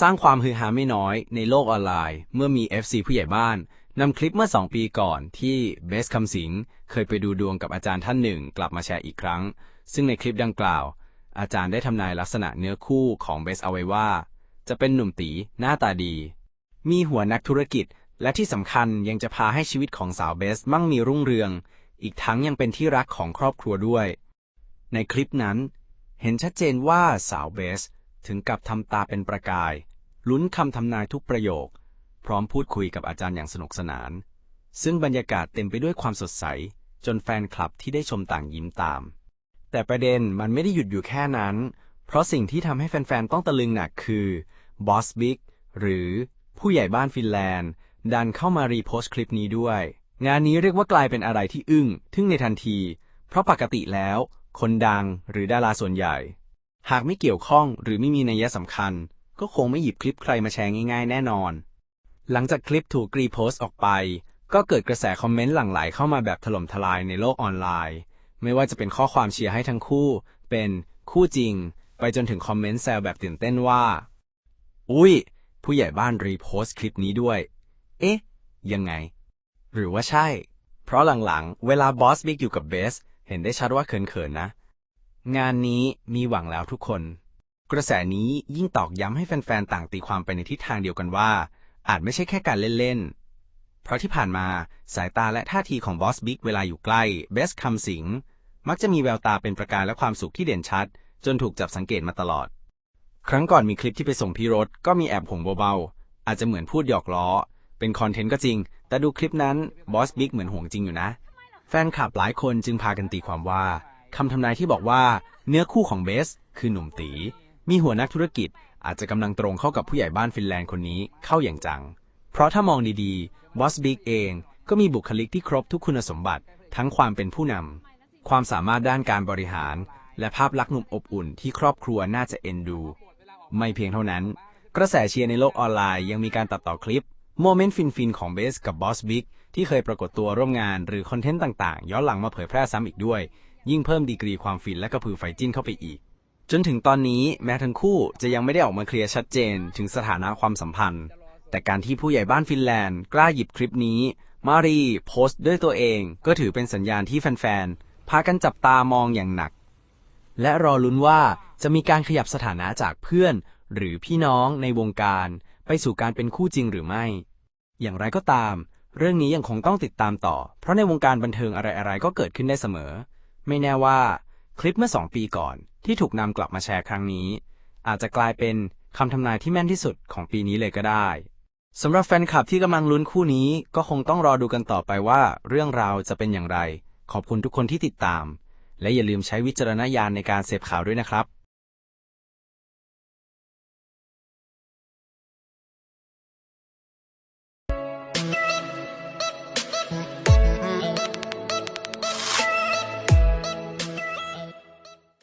สร้างความฮือฮาไม่น้อยในโลกออนไลน์ เมื่อมี FC ผู้ใหญ่บ้านนำคลิปเมื่อ 2 ปีก่อนที่เบสคำสิงเคยไปดูดวงกับอาจารย์ท่านหนึ่ง กลับมาแชร์อีกครั้ง ซึ่งในคลิปดังกล่าว อาจารย์ได้ทำนายลักษณะเนื้อคู่ของเบสเอาไว้ว่า จะเป็นหนุ่มตีหน้าตาดี มีหัวนักธุรกิจ และที่สำคัญยังจะพาให้ชีวิตของสาวเบสมั่งมีรุ่งเรือง อีกทั้งยังเป็นที่รักของครอบครัวด้วย ในคลิปนั้น เห็นชัดเจนว่าสาวเบส ถึงกับทำตาเป็นประกาย ลุ้นคำทำนายทุกประโยค พร้อมพูดคุยกับอาจารย์อย่างสนุกสนาน ซึ่งบรรยากาศเต็มไปด้วยความสดใส จนแฟนคลับที่ได้ชมต่างยิ้มตาม แต่ประเด็นมันไม่ได้หยุดอยู่แค่นั้น เพราะสิ่งที่ทำให้แฟนๆ ต้องตะลึงหนักคือบอสบิ๊กหรือผู้ใหญ่บ้านฟินแลนด์ ดันเข้ามารีโพสต์คลิปนี้ด้วย งานนี้เรียกว่ากลายเป็นอะไรที่อึ้งทึ่งในทันที เพราะปกติแล้ว คนดังหรือดาราส่วนใหญ่ หากไม่เกี่ยวข้องหรือไม่มีนัยสำคัญ ก็คงไม่หยิบคลิปใครมาแชร์ง่ายๆ แน่นอน หลังจากคลิปถูกรีโพสต์ออกไป ก็เกิดกระแสคอมเมนต์หลั่งไหลเข้ามาแบบถล่มทลายในโลกออนไลน์ ไม่ว่าจะเป็นข้อความเชียร์ให้ทั้งคู่ เป็นคู่จริง ไปจนถึงคอมเมนต์แซวแบบตื่นเต้นว่า อุ้ยผู้ใหญ่บ้านรีโพสต์คลิปนี้ด้วย เอ๊ะ ยังไง หรือว่าใช่ เพราะหลังๆ เวลาบอสบิ๊กอยู่กับเบส เห็นได้ชัดว่าเขินๆนะ งานนี้มีหวังแล้วทุกคน กระแสนี้ยิ่งตอกย้ำให้แฟนๆ ต่างตีความไปในทิศทางเดียวกันว่า อาจไม่ใช่แค่การเล่น ๆ เพราะที่ผ่านมาสายตาและท่าทีของบอสบิ๊กเวลาอยู่ใกล้เบสคำสิง มักจะมีแววตาเป็นประกายและความสุขที่เด่นชัด จนถูกจับสังเกตมาตลอด ครั้งก่อนมีคลิปที่ไปส่งพี่รถ ก็มีแอบห่วงเบาๆ อาจจะเหมือนพูดหยอกล้อ เป็นคอนเทนต์ก็จริง แต่ดูคลิปนั้นบอสบิ๊กเหมือนห่วงจริงอยู่นะ แฟนคลับหลายคนจึงพากันตีความว่า คำทำนายที่บอกว่า เนื้อคู่ของเบส คือหนุ่มตี มีหัวนักธุรกิจ อาจจะกำลังตรงเข้ากับผู้ใหญ่บ้านฟินแลนด์คนนี้เข้าอย่างจัง เพราะถ้ามองดีๆบอสบิ๊กเองก็มีบุคลิกที่ครบทุกคุณสมบัติ ทั้งความเป็นผู้นำความสามารถด้านการบริหาร และภาพลักษณ์หนุ่มอบอุ่นที่ครอบครัวน่าจะเอ็นดู ไม่เพียงเท่านั้น กระแสเชียร์ในโลกออนไลน์ยังมีการตัดต่อคลิปโมเมนต์ฟินๆของเบสกับบอสบิ๊กที่เคยปรากฏตัวร่วมงานหรือคอนเทนต์ต่างๆ ย้อนหลังมาเผยแพร่ซ้ำอีกด้วย ยิ่งเพิ่มดีกรีความฟินและกระพือไฟจิ้นเข้าไปอีก จนถึงตอนนี้แม้ทั้งคู่จะยังไม่ได้ออกมาเคลียร์ชัดเจนถึงสถานะความสัมพันธ์ แต่การที่ผู้ใหญ่บ้านฟินแลนด์กล้าหยิบคลิปนี้ มารีโพสต์ด้วยตัวเอง ก็ถือเป็นสัญญาณที่แฟนๆพากันจับตามองอย่างหนัก และรอลุ้นว่าจะมีการขยับสถานะจากเพื่อน หรือพี่น้องในวงการ ไปสู่การเป็นคู่จริงหรือไม่ อย่างไรก็ตามเรื่องนี้ยังคงต้องติดตามต่อ เพราะในวงการบันเทิงอะไรๆ ก็เกิดขึ้นได้เสมอ ไม่แน่ว่า คลิปเมื่อสองปีก่อนที่ถูกนำกลับมาแชร์ครั้งนี้ อาจจะกลายเป็นคำทำนายที่แม่นที่สุดของปีนี้เลยก็ได้สำหรับแฟนคลับที่กำลังลุ้นคู่นี้ ก็คงต้องรอดูกันต่อไปว่า เรื่องราวจะเป็นอย่างไร ขอบคุณทุกคนที่ติดตาม และอย่าลืมใช้วิจารณญาณในการเสพข่าวด้วยนะครับ